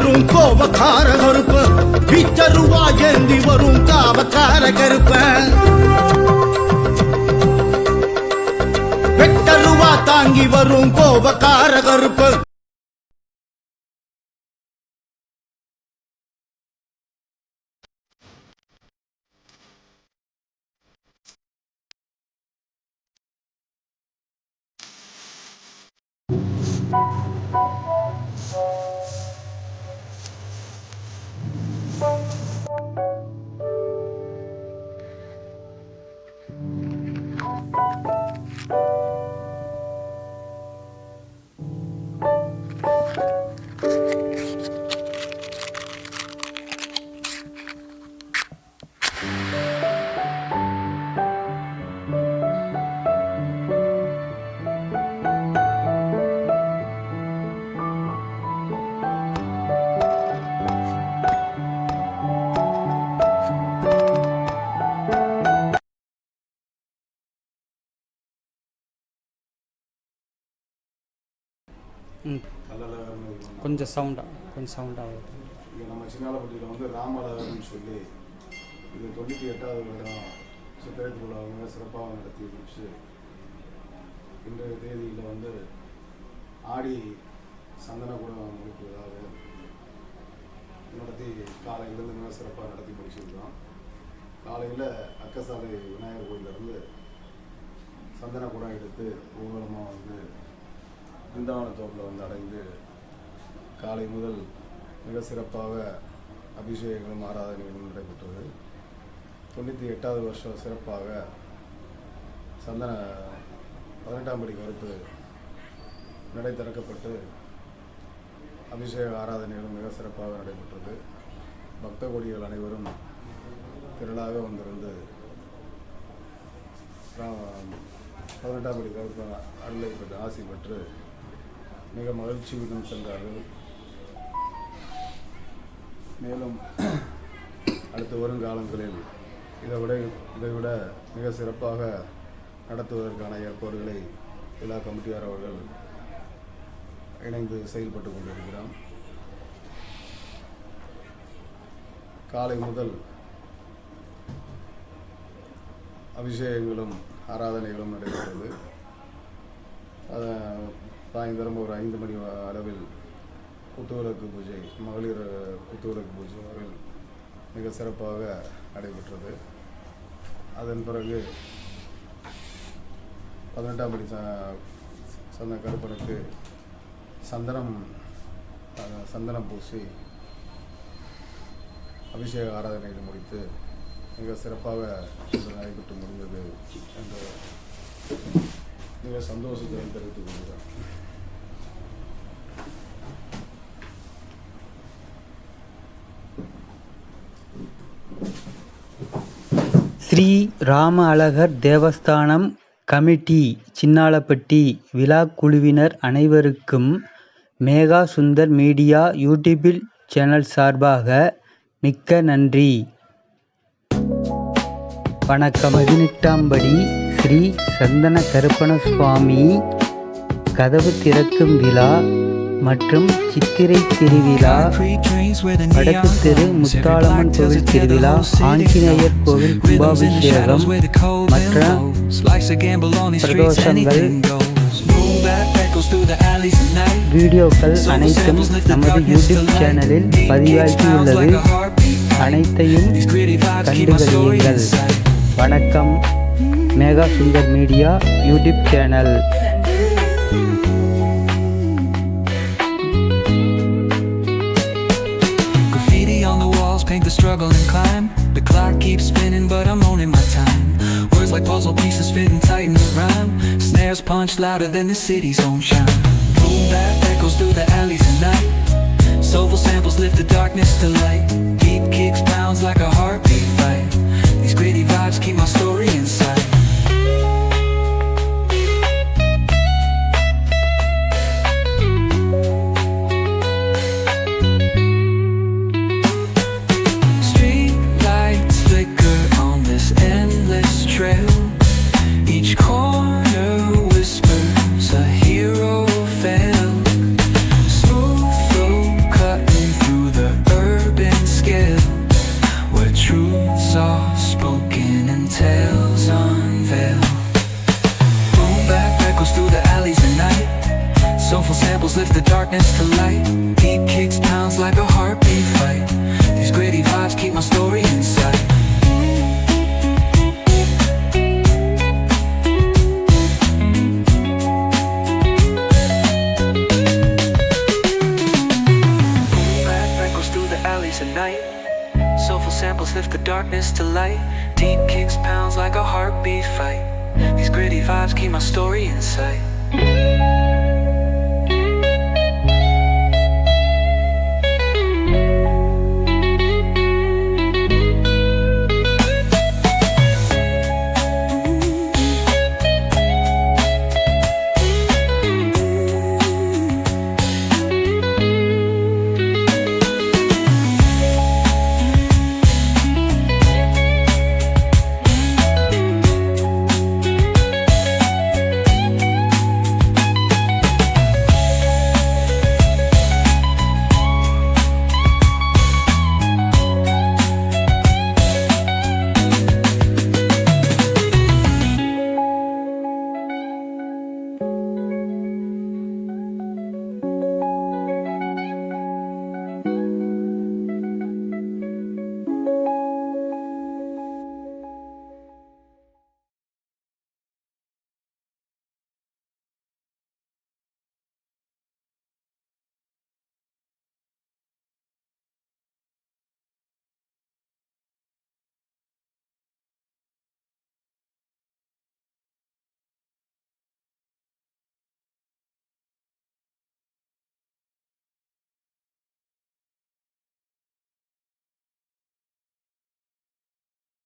வரும் கோபக்கார கருப்பு. பிச்சருவா ஏந்தி வரும் காவக்கார கருப்ப. வெட்டருவா தாங்கி வரும் கோபக்கார கருப்பு. ம். கொஞ்சம் சவுண்டாக கொஞ்சம் சவுண்டாக இங்கே நம்ம சின்னாலப்பட்டியில் வந்து ராமலகர்னு சொல்லி இது தொண்ணூற்றி எட்டாவது வருடம் சித்திரை திருவிழாவை சிறப்பாக நடத்தி முடிச்சு இன்றைய தேதியில் வந்து ஆடி சந்தனக்கூடம் முடிப்பு விழாவை நடத்தி காலையிலேருந்து மிக சிறப்பாக நடத்தி முடிச்சிருக்கோம் காலையில் அக்கசாலை விநாயகர் கோயிலிருந்து சந்தனக்கூடம் எடுத்து ஊர்வலமாக பிருந்தாவன தோப்பில் வந்து அடைந்து காலை முதல் மிக சிறப்பாக அபிஷேகங்களும் ஆராதனைகளும் நடைபெற்றது தொண்ணூற்றி எட்டாவது வருஷம் சிறப்பாக சந்தன பதினெட்டாம் படி கருப்பு நடை திறக்கப்பட்டு அபிஷேக ஆராதனைகளும் மிக சிறப்பாக நடைபெற்றது பக்த கொடிகள் அனைவரும் திரளாக வந்திருந்து பதினெட்டாம் படி கருப்பு அருளை பெற்று ஆசி பெற்று மிக மகிழ்ச்சியுடன் சென்றார்கள். மேலும் அடுத்து வரும் காலங்களில் இதை விட இதை விட மிக சிறப்பாக நடத்துவதற்கான ஏற்பாடுகளை விழா கமிட்டியார் அவர்கள் இணைந்து செயல்பட்டு கொண்டிருக்கிறோம் காலை முதல் அபிஷேகங்களும் ஆராதனைகளும் நடைபெற்றது. அதை சாயந்தரம் ஒரு ஐந்து மணி அளவில் குத்துவிளக்கு பூஜை மகளிர் குத்துவிளக்கு பூஜை அளவில் மிக சிறப்பாக நடைபெற்றது. அதன் பிறகு பதினெட்டாம் படி ச- சந்த கருப்பனுக்கு சந்தனம் சந்தனம் பூசி அபிஷேக ஆராதனைகள் முடித்து மிக சிறப்பாக நடைபெற்று முடிந்தது என்று மிக சந்தோஷத்தை தெரிவித்துக் கொள்கிறேன் ஸ்ரீ ராம அழகர் தேவஸ்தானம் கமிட்டி சின்னாளப்பட்டி விழா குழுவினர் அனைவருக்கும் மேகா சுந்தர் மீடியா யூடியூபில் சேனல் சார்பாக மிக்க நன்றி. வணக்கம். பதினெட்டாம் படி ஸ்ரீ சந்தன கருப்பண சுவாமி கதவு திறக்கும் விழா மற்றும் சித்திரை திருவிழா வடக்கு தெரு முத்தாளம்மன் கோவில் திருவிழா ஆஞ்சநேயர் கோவில் கும்பாபிஷேகம் மற்ற பிரதோஷங்கள். வீடியோக்கள் அனைத்தும் நமது யூடியூப் சேனலில் பதிவாகியுள்ளது. அனைத்தையும் கண்டுகளியுங்கள். வணக்கம். Megha Sundar media YouTube channel Graffiti on the walls paint the struggle and climb. The clock keeps spinning, but I'm owning my time. Words like puzzle pieces fitting tight in the rhyme. Snares punch louder than the city's own chime. Boom that echoes through the alleys at night. Soulful samples lift the darkness to light. Beat kicks pounds like a heartbeat fight. These gritty vibes keep my story words spoken and tales. Boom back through the alleys at night. Soulful samples lift the darkness to light. Deep kicks pounds like a heartbeat fight. These gritty vibes keep my story. Boom back through the alleys at night. Samples lift the darkness to light. Deep kicks pounds like a heartbeat fight. These gritty vibes keep my story in sight.